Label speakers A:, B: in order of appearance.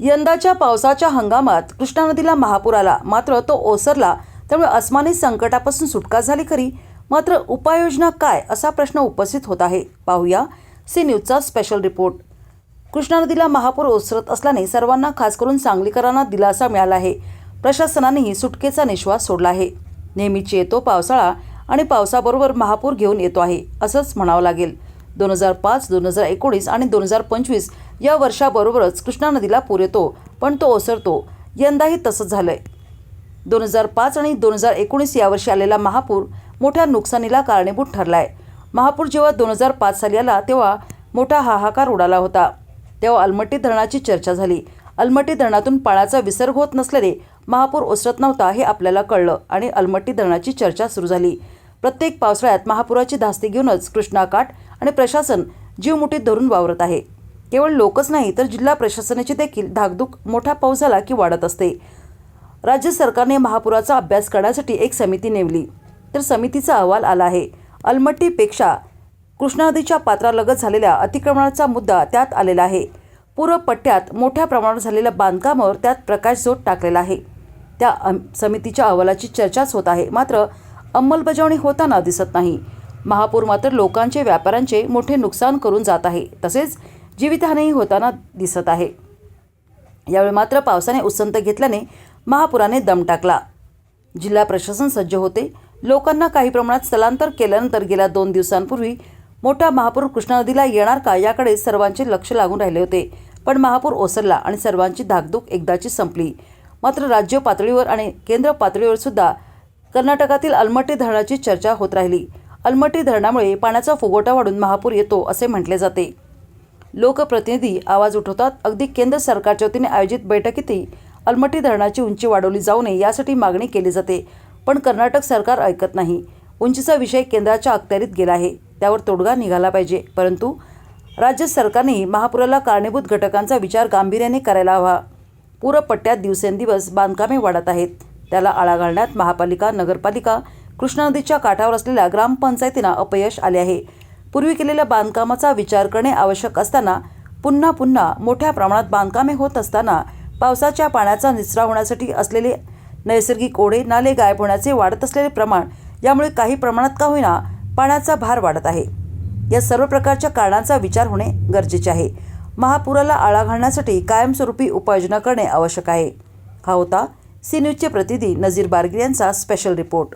A: यंदाच्या पावसाच्या हंगामात कृष्णा नदीला महापूर आला. मात्र तो ओसरला. त्यामुळे अस्मानी संकटापासून सुटका झाली खरी. मात्र उपाययोजना काय असा प्रश्न उपस्थित होत आहे. पाहूया. सी न्यूजचा स्पेशल रिपोर्ट कृष्णा नदीला महापूर ओसरत असल्याने सर्वांना खास करून सांगलीकरांना दिलासा मिळाला आहे. प्रशासनानेही सुटकेचा निश्वास सोडला आहे. नेहमीच येतो पावसाळा आणि पावसाबरोबर महापूर घेऊन येतो आहे असंच म्हणावं लागेल. दोन हजार पाच दोन हजार एकोणीस आणि दोन हजार पंचवीस या वर्षाबरोबरच कृष्णा नदीला पूर येतो पण तो ओसरतो. यंदाही तसंच झालंय. दोन हजार पाच आणि दोन हजार एकोणीस यावर्षी आलेला महापूर मोठ्या नुकसानीला कारणीभूत ठरलाय. महापूर जेव्हा दोन हजार पाच साली आला तेव्हा मोठा हाहाकार उडाला होता. तेव्हा अलमट्टी धरणाची चर्चा झाली. अलमट्टी धरणातून पाण्याचा विसर्ग होत नसल्याने महापूर ओसरत नव्हता हे आपल्याला कळलं आणि अलमट्टी धरणाची चर्चा सुरू झाली. प्रत्येक पावसाळ्यात महापुराची धास्ती घेऊनच कृष्णाकाठ आणि प्रशासन जीव मुठीत धरून वावरत आहे. केवळ लोकच नाही तर जिल्हा प्रशासनाची देखील धाकधूक मोठा पाऊस झाला की वाढत असते. राज्य सरकारने महापुराचा अभ्यास करण्यासाठी एक समिती नेमली. तर समितीचा अहवाल आला आहे. अलमट्टीपेक्षा कृष्णा नदीच्या पात्रालगत झालेल्या अतिक्रमणाचा मुद्दा त्यात आलेला आहे. पूर्व पट्ट्यात मोठ्या प्रमाणावर झालेल्या बांधकामावर त्यात प्रकाशझोत टाकलेला आहे. त्या समितीच्या अहवालाची चर्चाच होत आहे. मात्र अंमलबजावणी होताना दिसत नाही. महापूर मात्र लोकांचे व्यापाऱ्यांचे मोठे नुकसान करून जात आहे. तसेच जीवितहानीही होताना दिसत आहे. यावेळी मात्र पावसाने उसंत घेतल्याने महापुराने दम टाकला. जिल्हा प्रशासन सज्ज होते. लोकांना काही प्रमाणात स्थलांतर केल्यानंतर गेल्या दोन दिवसांपूर्वी मोठा महापूर कृष्णा नदीला येणार का याकडे सर्वांचे लक्ष लागून राहिले होते. पण महापूर ओसरला आणि सर्वांची धाकधूक एकदाची संपली. मात्र राज्य पातळीवर आणि केंद्र पातळीवर सुद्धा कर्नाटकातील अलमट्टी धरणाची चर्चा होत राहिली. अलमटी धरणामुळे पाण्याचा फुगोटा वाढून महापूर येतो असे म्हटले जाते. लोकप्रतिनिधी आवाज उठवतात अगदी केंद्र सरकारच्या वतीने आयोजित बैठकीतही अलमटी धरणाची उंची वाढवली जाऊ नये यासाठी मागणी केली जाते. पण कर्नाटक सरकार ऐकत नाही. उंचीचा विषय केंद्राच्या अखत्यारीत गेला आहे. त्यावर तोडगा निघाला पाहिजे. परंतु राज्य सरकारनेही महापुराला कारणीभूत घटकांचा विचार गांभीर्याने करायला हवा. पूरपट्ट्यात दिवसेंदिवस बांधकामे वाढत आहेत. त्याला आळा घालण्यात महापालिका नगरपालिका कृष्णा नदीच्या काठावर असलेल्या ग्रामपंचायतींना अपयश आले आहे. पूर्वी केलेल्या बांधकामाचा विचार करणे आवश्यक असताना पुन्हा पुन्हा मोठ्या प्रमाणात बांधकामे होत असताना पावसाच्या पाण्याचा निचरा होण्यासाठी असलेले नैसर्गिक ओढे नाले गायब होण्याचे वाढत असलेले प्रमाण यामुळे काही प्रमाणात का होईना पाण्याचा भार वाढत आहे. या सर्व प्रकारच्या कारणांचा विचार होणे गरजेचे आहे. महापुराला आळा घालण्यासाठी कायमस्वरूपी उपाययोजना करणे आवश्यक आहे. हा होता सी न्यूजचे प्रतिनिधी नजीर बारगिर यांचा स्पेशल रिपोर्ट